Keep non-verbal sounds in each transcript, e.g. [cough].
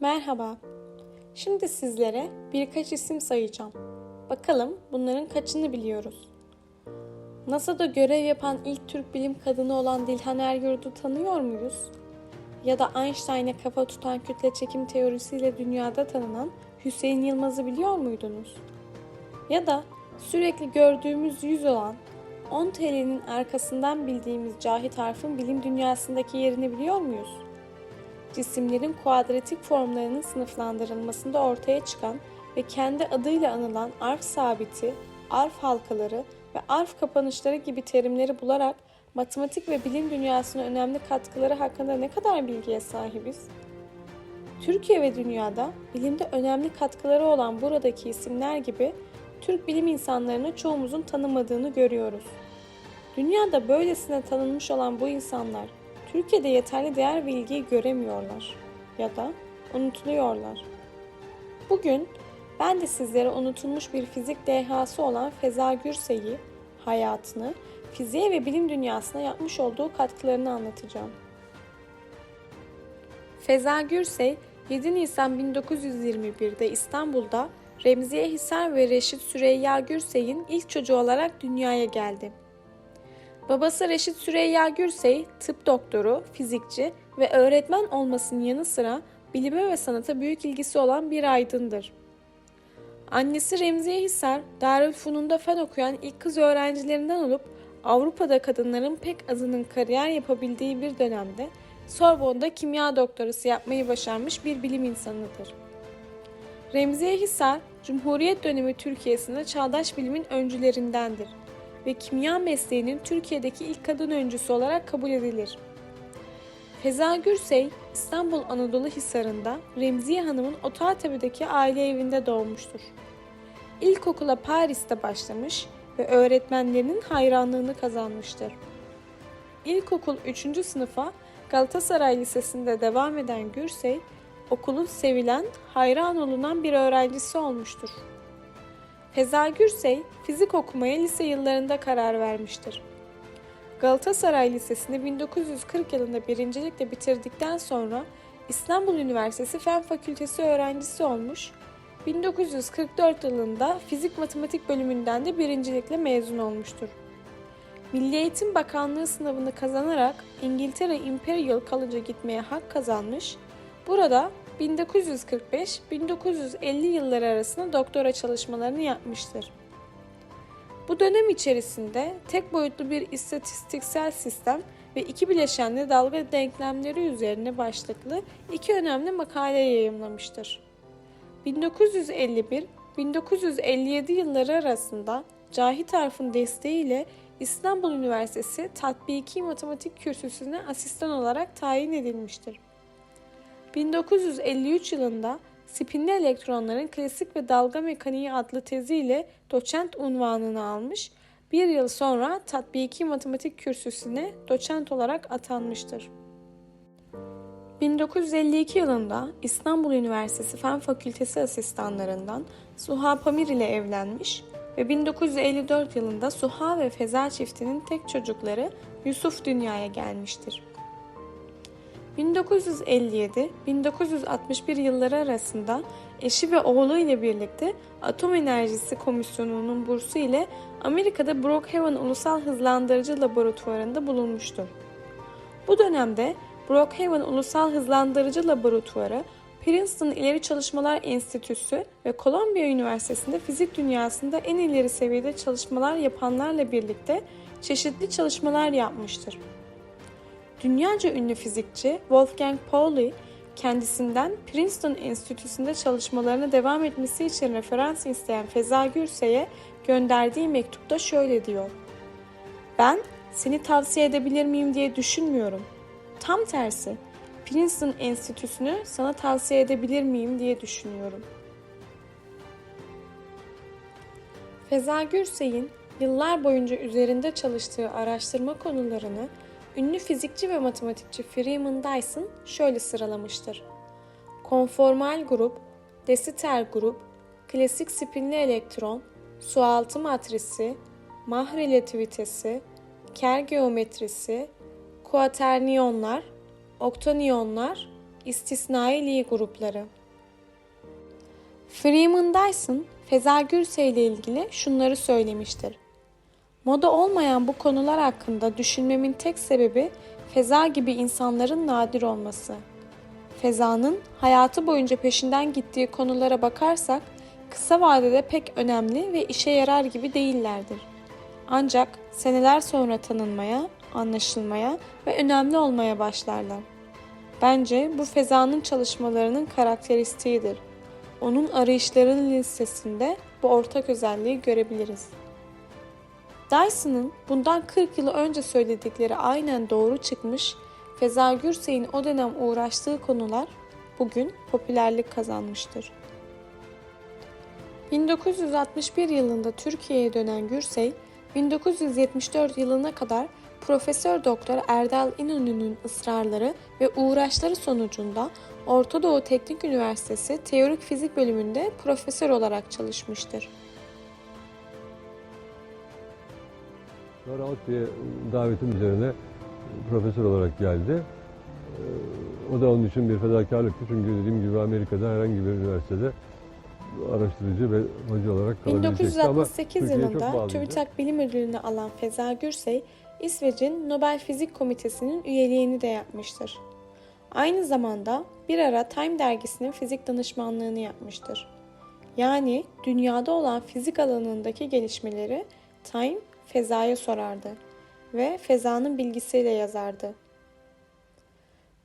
Merhaba. Şimdi sizlere birkaç isim sayacağım. Bakalım bunların kaçını biliyoruz? NASA'da görev yapan ilk Türk bilim kadını olan Dilhan Eryurt'u tanıyor muyuz? Ya da Einstein'a kafa tutan kütle çekim teorisiyle dünyada tanınan Hüseyin Yılmaz'ı biliyor muydunuz? Ya da sürekli gördüğümüz yüz olan 10 TL'nin arkasından bildiğimiz Cahit Arf'ın bilim dünyasındaki yerini biliyor muyuz? Cisimlerin kuadratik formlarının sınıflandırılmasında ortaya çıkan ve kendi adıyla anılan arf sabiti, arf halkaları ve arf kapanışları gibi terimleri bularak matematik ve bilim dünyasına önemli katkıları hakkında ne kadar bilgiye sahibiz? Türkiye ve dünyada bilimde önemli katkıları olan buradaki isimler gibi Türk bilim insanlarını çoğumuzun tanımadığını görüyoruz. Dünyada böylesine tanınmış olan bu insanlar Türkiye'de yeterli değer ve ilgiyi göremiyorlar ya da unutuluyorlar. Bugün ben de sizlere unutulmuş bir fizik dehası olan Feza Gürsey'i, hayatını, fiziğe ve bilim dünyasına yapmış olduğu katkılarını anlatacağım. Feza Gürsey, 7 Nisan 1921'de İstanbul'da Remziye Hisar ve Reşit Süreyya Gürsey'in ilk çocuğu olarak dünyaya geldi. Babası Reşit Süreyya Gürsey, tıp doktoru, fizikçi ve öğretmen olmasının yanı sıra bilime ve sanata büyük ilgisi olan bir aydındır. Annesi Remziye Hisar, Darülfünun'da fen okuyan ilk kız öğrencilerinden olup Avrupa'da kadınların pek azının kariyer yapabildiği bir dönemde Sorbonne'da kimya doktorası yapmayı başarmış bir bilim insanıdır. Remziye Hisar, Cumhuriyet dönemi Türkiye'sinde çağdaş bilimin öncülerindendir ve kimya mesleğinin Türkiye'deki ilk kadın öncüsü olarak kabul edilir. Feza Gürsey, İstanbul Anadolu Hisarı'nda Remziye Hanım'ın Otartepe'deki aile evinde doğmuştur. İlkokula Paris'te başlamış ve öğretmenlerinin hayranlığını kazanmıştır. İlkokul 3. sınıfa Galatasaray Lisesi'nde devam eden Gürsey, okulun sevilen, hayran olunan bir öğrencisi olmuştur. Feza Gürsey fizik okumaya lise yıllarında karar vermiştir. Galatasaray Lisesi'ni 1940 yılında birincilikle bitirdikten sonra İstanbul Üniversitesi Fen Fakültesi öğrencisi olmuş, 1944 yılında fizik matematik bölümünden de birincilikle mezun olmuştur. Milli Eğitim Bakanlığı sınavını kazanarak İngiltere Imperial College'a gitmeye hak kazanmış, burada 1945-1950 yılları arasında doktora çalışmalarını yapmıştır. Bu dönem içerisinde tek boyutlu bir istatistiksel sistem ve iki bileşenli dalga denklemleri üzerine başlıklı iki önemli makale yayımlamıştır. 1951-1957 yılları arasında Cahit Arf'ın desteğiyle İstanbul Üniversitesi Tatbiki Matematik Kürsüsü'ne asistan olarak tayin edilmiştir. 1953 yılında spinli elektronların klasik ve dalga mekaniği adlı teziyle doçent unvanını almış, bir yıl sonra tatbiki matematik kürsüsüne doçent olarak atanmıştır. 1952 yılında İstanbul Üniversitesi Fen Fakültesi asistanlarından Suha Pamir ile evlenmiş ve 1954 yılında Suha ve Feza çiftinin tek çocukları Yusuf dünyaya gelmiştir. 1957-1961 yılları arasında eşi ve oğlu ile birlikte Atom Enerjisi Komisyonu'nun bursu ile Amerika'da Brookhaven Ulusal Hızlandırıcı Laboratuvarı'nda bulunmuştur. Bu dönemde Brookhaven Ulusal Hızlandırıcı Laboratuvarı, Princeton İleri Çalışmalar Enstitüsü ve Columbia Üniversitesi'nde fizik dünyasında en ileri seviyede çalışmalar yapanlarla birlikte çeşitli çalışmalar yapmıştır. Dünyaca ünlü fizikçi Wolfgang Pauli kendisinden Princeton Enstitüsü'nde çalışmalarına devam etmesi için referans isteyen Feza Gürsey'e gönderdiği mektupta şöyle diyor. Ben seni tavsiye edebilir miyim diye düşünmüyorum. Tam tersi, Princeton Enstitüsü'nü sana tavsiye edebilir miyim diye düşünüyorum. Feza Gürsey'in yıllar boyunca üzerinde çalıştığı araştırma konularını ünlü fizikçi ve matematikçi Freeman Dyson şöyle sıralamıştır. Konformal grup, de Sitter grup, klasik spinli elektron, sualtı matrisi, Mach relativitesi, Kerr geometrisi, kuaterniyonlar, oktaniyonlar, istisnai Lie grupları. Freeman Dyson, Feza Gürsey ile ilgili şunları söylemiştir. Moda olmayan bu konular hakkında düşünmemin tek sebebi Feza gibi insanların nadir olması. Feza'nın hayatı boyunca peşinden gittiği konulara bakarsak kısa vadede pek önemli ve işe yarar gibi değillerdir. Ancak seneler sonra tanınmaya, anlaşılmaya ve önemli olmaya başlarlar. Bence bu Feza'nın çalışmalarının karakteristiğidir. Onun arayışlarının listesinde bu ortak özelliği görebiliriz. Dyson'ın bundan 40 yıl önce söyledikleri aynen doğru çıkmış, Feza Gürsey'in o dönem uğraştığı konular bugün popülerlik kazanmıştır. 1961 yılında Türkiye'ye dönen Gürsey, 1974 yılına kadar Profesör Doktor Erdal İnönü'nün ısrarları ve uğraşları sonucunda Orta Doğu Teknik Üniversitesi Teorik Fizik bölümünde profesör olarak çalışmıştır. Sonra ODTÜ'ye davetim üzerine profesör olarak geldi. Ee, O da onun için bir fedakarlıktı çünkü dediğim gibi Amerika'da herhangi bir üniversitede araştırıcı ve hoca olarak kalabilecekti ama 1968 Türkiye'ye çok yılında. TÜBİTAK Bilim Ödülünü alan Feza Gürsey, İsveç'in Nobel Fizik Komitesi'nin üyeliğini de yapmıştır. Aynı zamanda bir ara Time dergisinin fizik danışmanlığını yapmıştır. Yani dünyada olan fizik alanındaki gelişmeleri Time Feza'ya sorardı ve Feza'nın bilgisiyle yazardı.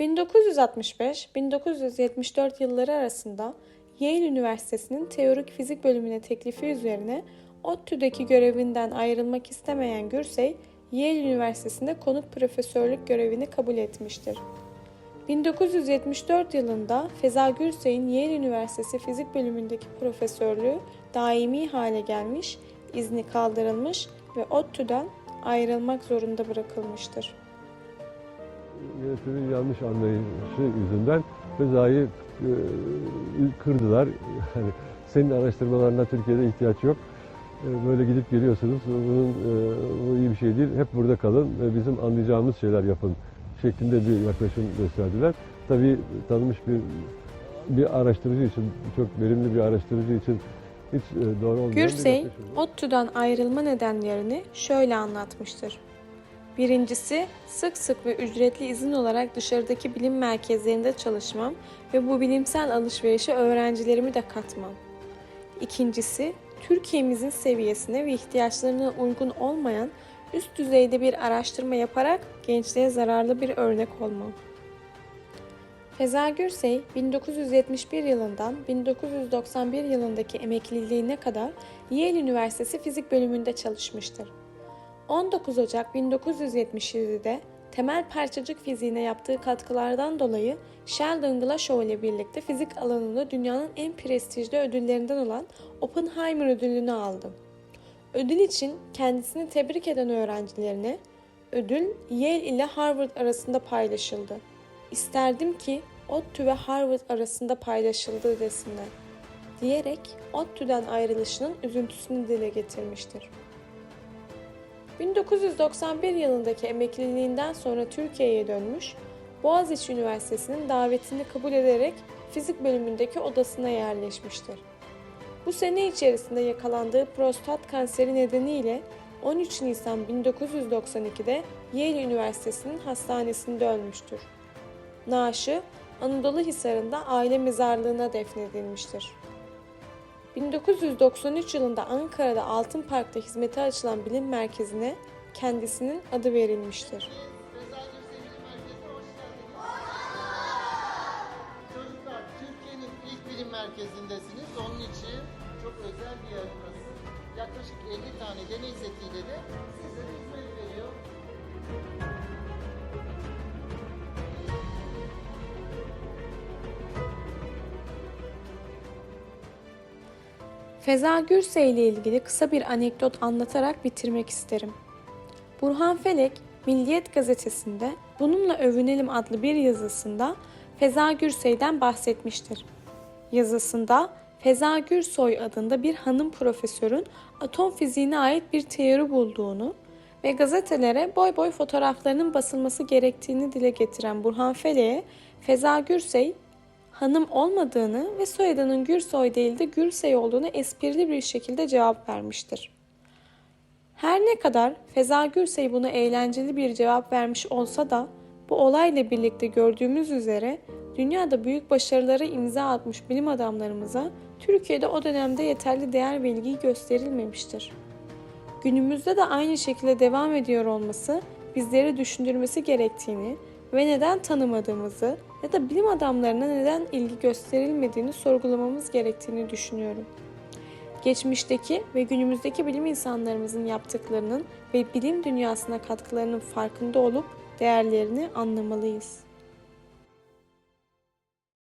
1965-1974 yılları arasında Yale Üniversitesi'nin teorik fizik bölümüne teklifi üzerine ODTÜ'deki görevinden ayrılmak istemeyen Gürsey, Yale Üniversitesi'nde konuk profesörlük görevini kabul etmiştir. 1974 yılında Feza Gürsey'in Yale Üniversitesi Fizik Bölümündeki profesörlüğü daimi hale gelmiş, izni kaldırılmış ve ODTÜ'den ayrılmak zorunda bırakılmıştır. Yönetimin yanlış anlayışı yüzünden Feza'yı e, kırdılar. [laughs] Yani senin araştırmalarına Türkiye'de ihtiyaç yok. E, Böyle gidip geliyorsunuz. Bunun, e, bu iyi bir şey değil. Hep burada kalın ve bizim anlayacağımız şeyler yapın şeklinde bir yaklaşım gösterdiler. Tabii tanınmış bir bir araştırıcı için, çok verimli bir araştırıcı için hiç e, doğru olmayan Gürsey. ODTÜ'den ayrılma nedenlerini şöyle anlatmıştır. Birincisi, sık sık ve ücretli izin olarak dışarıdaki bilim merkezlerinde çalışmam ve bu bilimsel alışverişe öğrencilerimi de katmam. İkincisi, Türkiye'mizin seviyesine ve ihtiyaçlarına uygun olmayan üst düzeyde bir araştırma yaparak gençliğe zararlı bir örnek olmam. Feza Gürsey 1971 yılından 1991 yılındaki emekliliğine kadar Yale Üniversitesi Fizik bölümünde çalışmıştır. 19 Ocak 1977'de temel parçacık fiziğine yaptığı katkılardan dolayı Sheldon Glashow ile birlikte fizik alanında dünyanın en prestijli ödüllerinden olan Oppenheimer ödülünü aldı. Ödül için kendisini tebrik eden öğrencilerine ödül Yale ile Harvard arasında paylaşıldı. İsterdim ki ODTÜ ve Harvard arasında paylaşıldığı desinler diyerek ODTÜ'den ayrılışının üzüntüsünü dile getirmiştir. 1991 yılındaki emekliliğinden sonra Türkiye'ye dönmüş, Boğaziçi Üniversitesi'nin davetini kabul ederek fizik bölümündeki odasına yerleşmiştir. Bu sene içerisinde yakalandığı prostat kanseri nedeniyle 13 Nisan 1992'de Yale Üniversitesi'nin hastanesinde ölmüştür. Naaşı Anadolu Hisarı'nda aile mezarlığına defnedilmiştir. 1993 yılında Ankara'da Altın Park'ta hizmete açılan bilim merkezine kendisinin adı verilmiştir. Çocuklar Türkiye'nin ilk bilim merkezindesiniz. Onun için çok özel bir yer burası. Yaklaşık 50 tane deney setiyle de size Feza Gürsey ile ilgili kısa bir anekdot anlatarak bitirmek isterim. Burhan Felek, Milliyet gazetesinde Bununla Övünelim adlı bir yazısında Feza Gürsey'den bahsetmiştir. Yazısında Feza Gürsoy adında bir hanım profesörün atom fiziğine ait bir teori bulduğunu ve gazetelere boy boy fotoğraflarının basılması gerektiğini dile getiren Burhan Felek'e Feza Gürsey, hanım olmadığını ve soyadının Gürsoy değil de Gürsey olduğunu esprili bir şekilde cevap vermiştir. Her ne kadar Feza Gürsey buna eğlenceli bir cevap vermiş olsa da bu olayla birlikte gördüğümüz üzere dünyada büyük başarılara imza atmış bilim adamlarımıza Türkiye'de o dönemde yeterli değer ve ilgi gösterilmemiştir. Günümüzde de aynı şekilde devam ediyor olması bizleri düşündürmesi gerektiğini ve neden tanımadığımızı ya da bilim adamlarına neden ilgi gösterilmediğini sorgulamamız gerektiğini düşünüyorum. Geçmişteki ve günümüzdeki bilim insanlarımızın yaptıklarının ve bilim dünyasına katkılarının farkında olup değerlerini anlamalıyız.